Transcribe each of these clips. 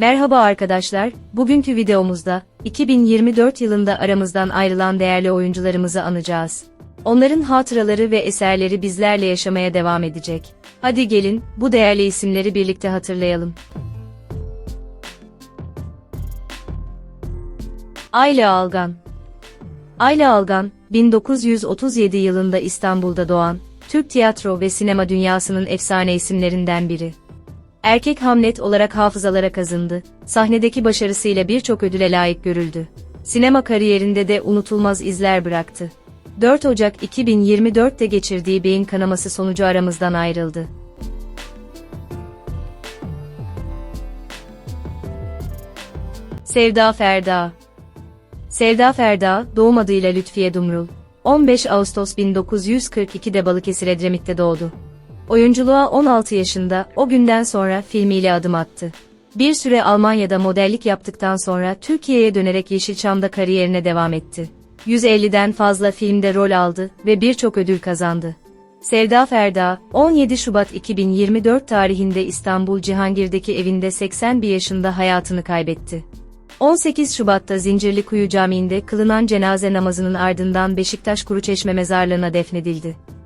Merhaba arkadaşlar, bugünkü videomuzda 2024 yılında aramızdan ayrılan değerli oyuncularımızı anacağız. Onların hatıraları ve eserleri bizlerle yaşamaya devam edecek. Hadi gelin, bu değerli isimleri birlikte hatırlayalım. Ayla Algan Ayla Algan, 1937 yılında İstanbul'da doğan, Türk tiyatro ve sinema dünyasının efsane isimlerinden biri. Erkek Hamlet olarak hafızalara kazındı, sahnedeki başarısıyla birçok ödüle layık görüldü. Sinema kariyerinde de unutulmaz izler bıraktı. 4 Ocak 2024'te geçirdiği beyin kanaması sonucu aramızdan ayrıldı. Sevda Ferda Sevda Ferda, doğum adıyla Lütfiye Dumrul, 15 Ağustos 1942'de Balıkesir Edremit'te doğdu. Oyunculuğa 16 yaşında, o günden sonra filmiyle adım attı. Bir süre Almanya'da modellik yaptıktan sonra Türkiye'ye dönerek Yeşilçam'da kariyerine devam etti. 150'den fazla filmde rol aldı ve birçok ödül kazandı. Sevda Ferda, 17 Şubat 2024 tarihinde İstanbul Cihangir'deki evinde 81 yaşında hayatını kaybetti. 18 Şubat'ta Zincirlikuyu Camii'nde kılınan cenaze namazının ardından Beşiktaş Kuruçeşme mezarlığına defnedildi.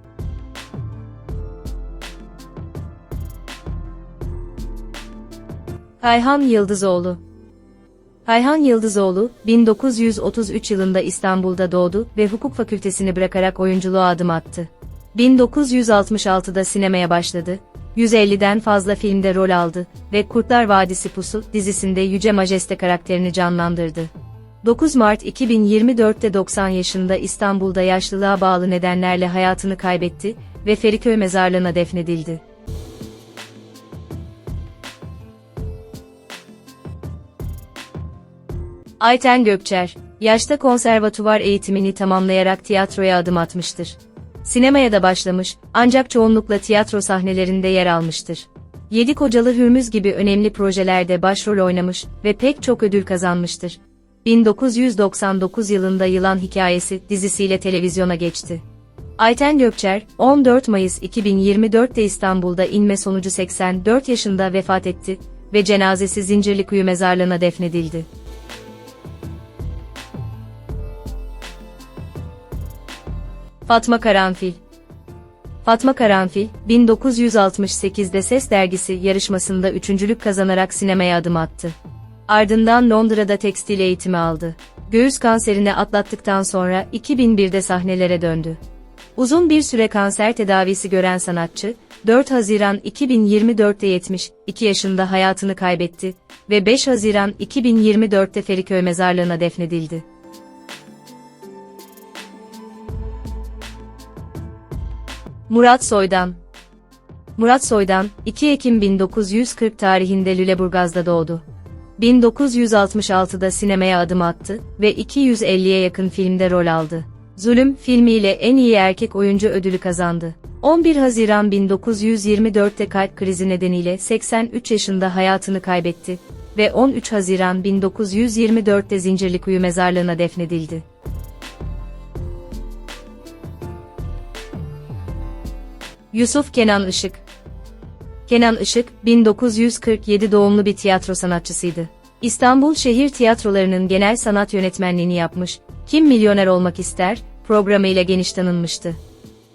Kayhan Yıldızoğlu Kayhan Yıldızoğlu, 1933 yılında İstanbul'da doğdu ve hukuk fakültesini bırakarak oyunculuğa adım attı. 1966'da sinemaya başladı, 150'den fazla filmde rol aldı ve Kurtlar Vadisi Pusu dizisinde Yüce Majeste karakterini canlandırdı. 9 Mart 2024'te 90 yaşında İstanbul'da yaşlılığa bağlı nedenlerle hayatını kaybetti ve Feriköy mezarlığına defnedildi. Ayten Gökçer, yaşta konservatuvar eğitimini tamamlayarak tiyatroya adım atmıştır. Sinemaya da başlamış, ancak çoğunlukla tiyatro sahnelerinde yer almıştır. Yedi Kocalı Hürmüz gibi önemli projelerde başrol oynamış ve pek çok ödül kazanmıştır. 1999 yılında Yılan Hikayesi dizisiyle televizyona geçti. Ayten Gökçer, 14 Mayıs 2024'te İstanbul'da inme sonucu 84 yaşında vefat etti ve cenazesi Zincirlikuyu mezarlığına defnedildi. Fatma Karanfil Fatma Karanfil, 1968'de Ses Dergisi yarışmasında üçüncülük kazanarak sinemaya adım attı. Ardından Londra'da tekstil eğitimi aldı. Göğüs kanserini atlattıktan sonra 2001'de sahnelere döndü. Uzun bir süre kanser tedavisi gören sanatçı, 4 Haziran 2024'te 72 yaşında hayatını kaybetti ve 5 Haziran 2024'te Feriköy mezarlığına defnedildi. Murat Soydan Murat Soydan, 2 Ekim 1940 tarihinde Lüleburgaz'da doğdu. 1966'da sinemaya adım attı ve 250'ye yakın filmde rol aldı. Zulüm filmiyle en iyi erkek oyuncu ödülü kazandı. 11 Haziran 1924'te kalp krizi nedeniyle 83 yaşında hayatını kaybetti ve 13 Haziran 1924'te Zincirlikuyu mezarlığına defnedildi. Yusuf Kenan Işık Kenan Işık, 1947 doğumlu bir tiyatro sanatçısıydı. İstanbul Şehir Tiyatroları'nın genel sanat yönetmenliğini yapmış, Kim Milyoner Olmak İster programıyla geniş tanınmıştı.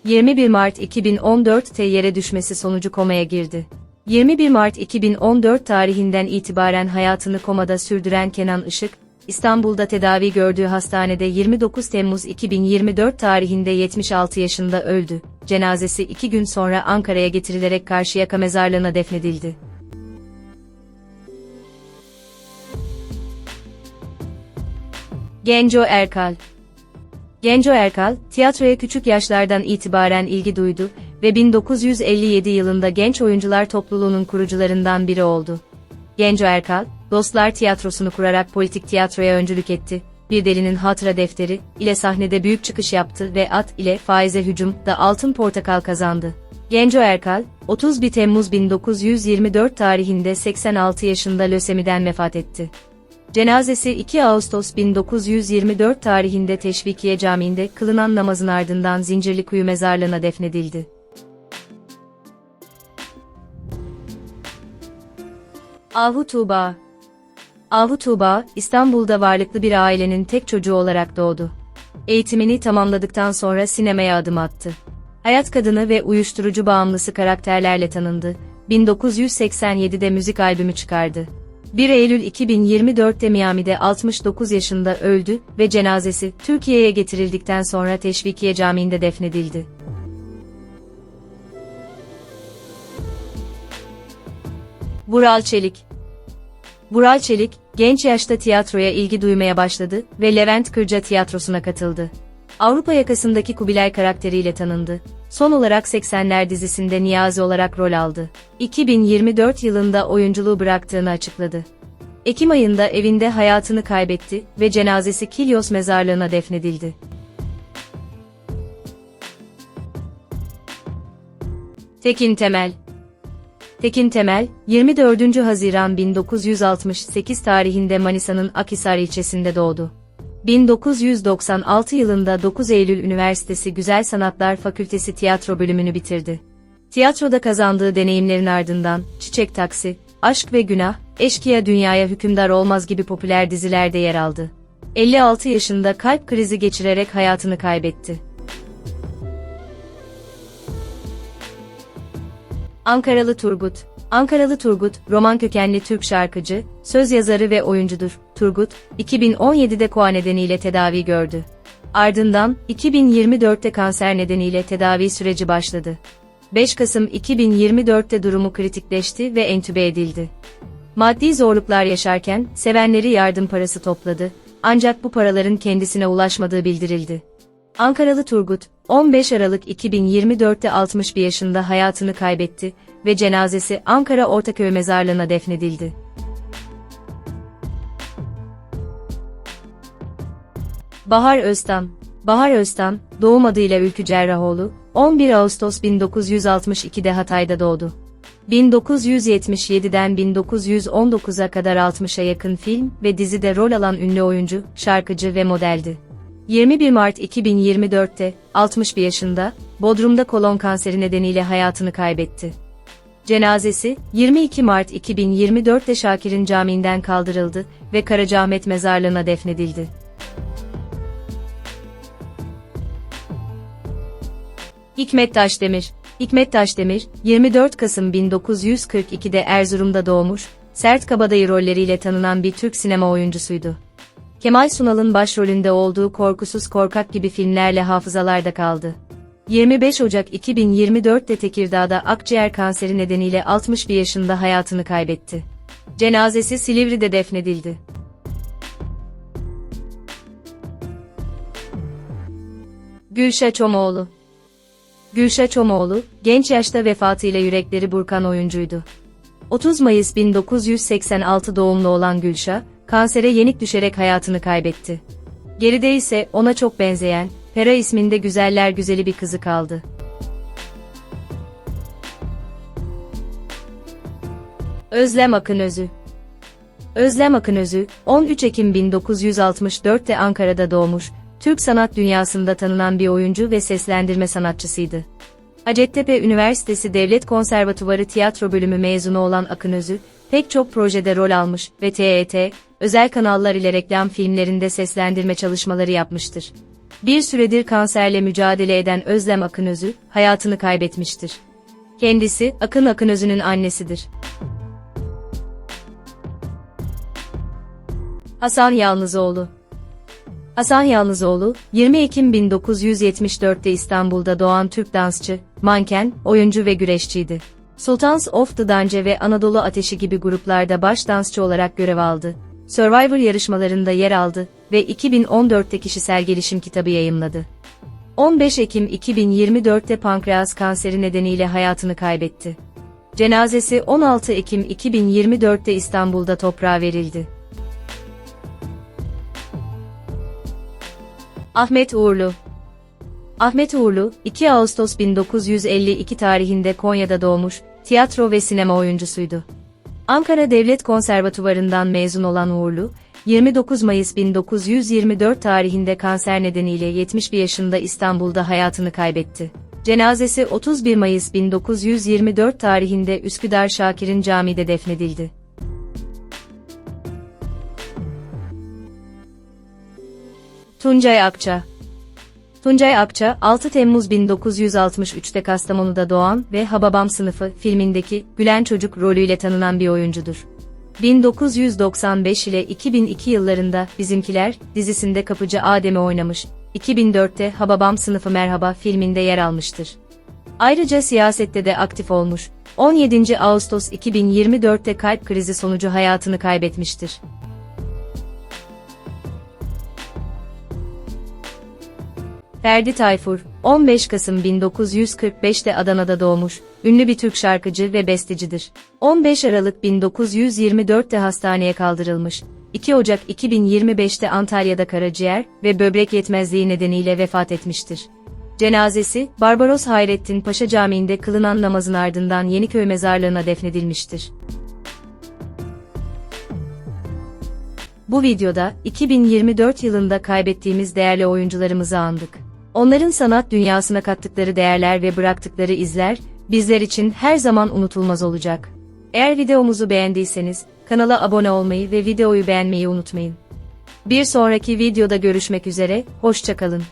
21 Mart 2014'te yere düşmesi sonucu komaya girdi. 21 Mart 2014 tarihinden itibaren hayatını komada sürdüren Kenan Işık, İstanbul'da tedavi gördüğü hastanede 29 Temmuz 2024 tarihinde 76 yaşında öldü. Cenazesi iki gün sonra Ankara'ya getirilerek Karşıyaka mezarlığına defnedildi. Genco Erkal Genco Erkal, tiyatroya küçük yaşlardan itibaren ilgi duydu ve 1957 yılında Genç Oyuncular Topluluğu'nun kurucularından biri oldu. Genco Erkal, Dostlar Tiyatrosu'nu kurarak politik tiyatroya öncülük etti. Bir Delinin Hatıra Defteri ile sahnede büyük çıkış yaptı ve At ile Faize Hücum da Altın Portakal kazandı. Genco Erkal, 31 Temmuz 1924 tarihinde 86 yaşında lösemiden vefat etti. Cenazesi 2 Ağustos 1924 tarihinde Teşvikiye Camii'nde kılınan namazın ardından Zincirlikuyu mezarlığına defnedildi. Ahu Tuğba Ahu Tuğba, İstanbul'da varlıklı bir ailenin tek çocuğu olarak doğdu. Eğitimini tamamladıktan sonra sinemaya adım attı. Hayat kadını ve uyuşturucu bağımlısı karakterlerle tanındı. 1987'de müzik albümü çıkardı. 1 Eylül 2024'te Miami'de 69 yaşında öldü ve cenazesi Türkiye'ye getirildikten sonra Teşvikiye Camii'nde defnedildi. Vural Çelik Vural Çelik, genç yaşta tiyatroya ilgi duymaya başladı ve Levent Kırca tiyatrosuna katıldı. Avrupa yakasındaki Kubilay karakteriyle tanındı. Son olarak 80'ler dizisinde Niyazi olarak rol aldı. 2024 yılında oyunculuğu bıraktığını açıkladı. Ekim ayında evinde hayatını kaybetti ve cenazesi Kilyos mezarlığına defnedildi. Tekin Temel Tekin Temel, 24. Haziran 1968 tarihinde Manisa'nın Akhisar ilçesinde doğdu. 1996 yılında 9 Eylül Üniversitesi Güzel Sanatlar Fakültesi tiyatro bölümünü bitirdi. Tiyatroda kazandığı deneyimlerin ardından Çiçek Taksi, Aşk ve Günah, Eşkıya Dünyaya Hükümdar Olmaz gibi popüler dizilerde yer aldı. 56 yaşında kalp krizi geçirerek hayatını kaybetti. Ankaralı Turgut Ankaralı Turgut, roman kökenli Türk şarkıcı, söz yazarı ve oyuncudur. Turgut, 2017'de koa nedeniyle tedavi gördü. Ardından, 2024'te kanser nedeniyle tedavi süreci başladı. 5 Kasım 2024'te durumu kritikleşti ve entübe edildi. Maddi zorluklar yaşarken, sevenleri yardım parası topladı, ancak bu paraların kendisine ulaşmadığı bildirildi. Ankaralı Turgut, 15 Aralık 2024'te 61 yaşında hayatını kaybetti ve cenazesi Ankara Ortaköy Mezarlığı'na defnedildi. Bahar Öztan Bahar Öztan, doğum adıyla Ülkü Cerrahoğlu, 11 Ağustos 1962'de Hatay'da doğdu. 1977'den 1919'a kadar 60'a yakın film ve dizide rol alan ünlü oyuncu, şarkıcı ve modeldi. 21 Mart 2024'te, 61 yaşında, Bodrum'da kolon kanseri nedeniyle hayatını kaybetti. Cenazesi, 22 Mart 2024'te Şakir'in camiinden kaldırıldı ve Karacaahmet mezarlığına defnedildi. Hikmet Taşdemir Hikmet Taşdemir, 24 Kasım 1942'de Erzurum'da doğmuş, sert kabadayı rolleriyle tanınan bir Türk sinema oyuncusuydu. Kemal Sunal'ın başrolünde olduğu Korkusuz Korkak gibi filmlerle hafızalarda kaldı. 25 Ocak 2024'te Tekirdağ'da akciğer kanseri nedeniyle 61 yaşında hayatını kaybetti. Cenazesi Silivri'de defnedildi. Gülşah Çomoğlu Gülşah Çomoğlu, genç yaşta vefatıyla yürekleri burkan oyuncuydu. 30 Mayıs 1986 doğumlu olan Gülşah, kansere yenik düşerek hayatını kaybetti. Geride ise ona çok benzeyen, Pera isminde güzeller güzeli bir kızı kaldı. Özlem Akınözü Özlem Akınözü, 13 Ekim 1964'te Ankara'da doğmuş, Türk sanat dünyasında tanınan bir oyuncu ve seslendirme sanatçısıydı. Hacettepe Üniversitesi Devlet Konservatuvarı Tiyatro Bölümü mezunu olan Akınözü, pek çok projede rol almış ve TET, özel kanallar ile reklam filmlerinde seslendirme çalışmaları yapmıştır. Bir süredir kanserle mücadele eden Özlem Akınözü, hayatını kaybetmiştir. Kendisi, Akın Akınözü'nün annesidir. Hasan Yalnızoğlu Hasan Yalnızoğlu, 20 Ekim 1974'te İstanbul'da doğan Türk dansçı, manken, oyuncu ve güreşçiydi. Sultans of the Dance ve Anadolu Ateşi gibi gruplarda baş dansçı olarak görev aldı. Survivor yarışmalarında yer aldı ve 2014'te kişisel gelişim kitabı yayımladı. 15 Ekim 2024'te pankreas kanseri nedeniyle hayatını kaybetti. Cenazesi 16 Ekim 2024'te İstanbul'da toprağa verildi. Ahmet Uğurlu Ahmet Uğurlu, 2 Ağustos 1952 tarihinde Konya'da doğmuş, tiyatro ve sinema oyuncusuydu. Ankara Devlet Konservatuvarı'ndan mezun olan Uğurlu, 29 Mayıs 1924 tarihinde kanser nedeniyle 71 yaşında İstanbul'da hayatını kaybetti. Cenazesi 31 Mayıs 1924 tarihinde Üsküdar Şakir'in camide defnedildi. Tuncay Akça Tuncay Akça, 6 Temmuz 1963'te Kastamonu'da doğan ve Hababam sınıfı filmindeki Gülen Çocuk rolüyle tanınan bir oyuncudur. 1995 ile 2002 yıllarında Bizimkiler dizisinde kapıcı Adem'i oynamış, 2004'te Hababam sınıfı Merhaba filminde yer almıştır. Ayrıca siyasette de aktif olmuş. 17. Ağustos 2024'te kalp krizi sonucu hayatını kaybetmiştir. Ferdi Tayfur, 15 Kasım 1945'te Adana'da doğmuş, ünlü bir Türk şarkıcı ve bestecidir. 15 Aralık 1924'te hastaneye kaldırılmış. 2 Ocak 2025'te Antalya'da karaciğer ve böbrek yetmezliği nedeniyle vefat etmiştir. Cenazesi, Barbaros Hayrettin Paşa Camii'nde kılınan namazın ardından Yeniköy mezarlığına defnedilmiştir. Bu videoda 2024 yılında kaybettiğimiz değerli oyuncularımızı andık. Onların sanat dünyasına kattıkları değerler ve bıraktıkları izler bizler için her zaman unutulmaz olacak. Eğer videomuzu beğendiyseniz kanala abone olmayı ve videoyu beğenmeyi unutmayın. Bir sonraki videoda görüşmek üzere, hoşçakalın.